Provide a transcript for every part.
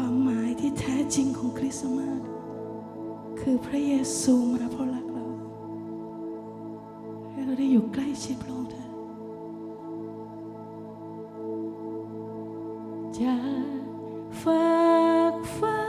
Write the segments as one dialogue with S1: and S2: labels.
S1: ความหมายที่แท้จริงของคริสต์มาสคือพระเยซูมาเพราะรักเราให้เราได้อยู่ใกล้ชิดพระองค์เถอะจาฝากฟ้า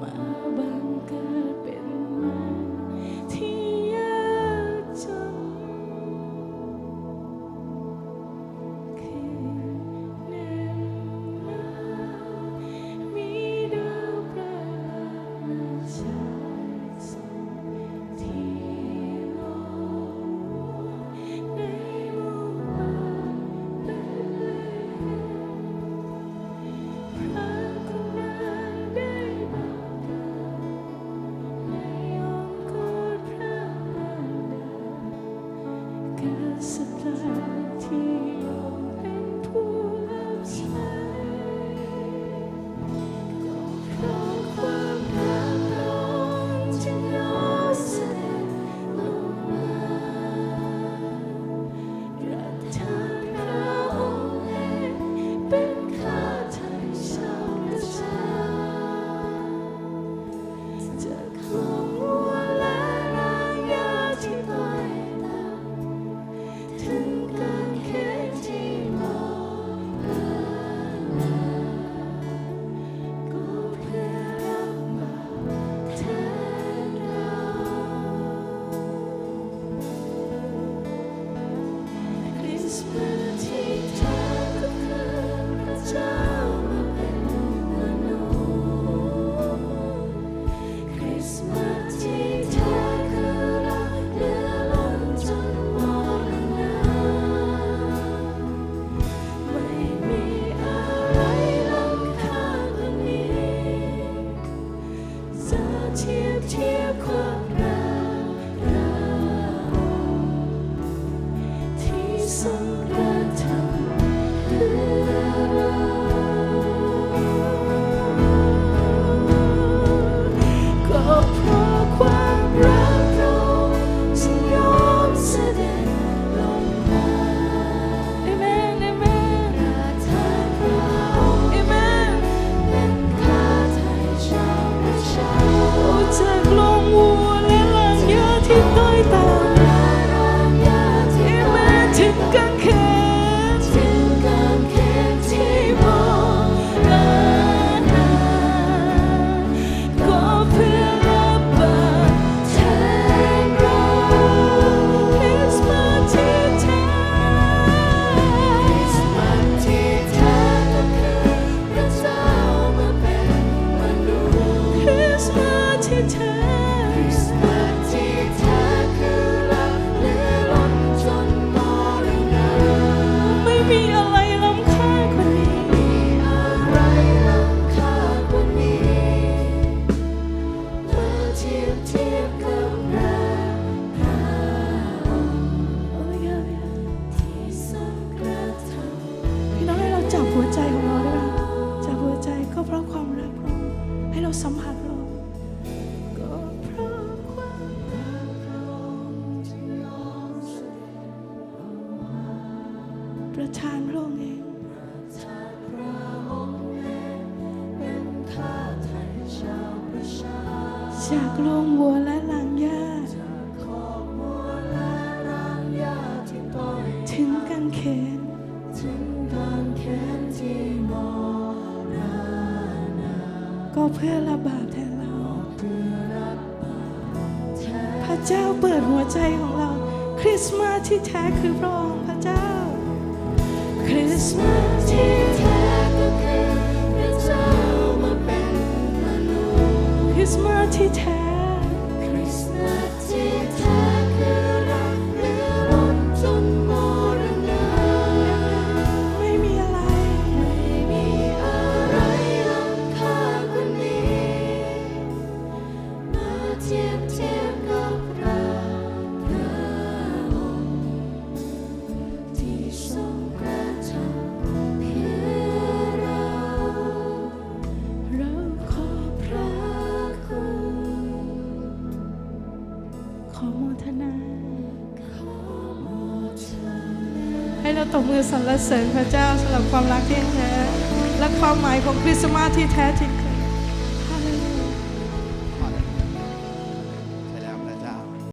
S1: Wow. 身体 Thank you. titter. จากโรงวัวและหลังหญ้าถึงกางเขนก็เพื่อระบาปแทนเรา พระเจ้าเปิดหัวใจของเรา คริสต์มาสที่แท้คือพระองค์พระเจ้า Christmas. เราตบมือสรรเสริญพระเจ้าสำหรับความรักที่แท้และความหมายของคริสต์มาสที่แท้จริง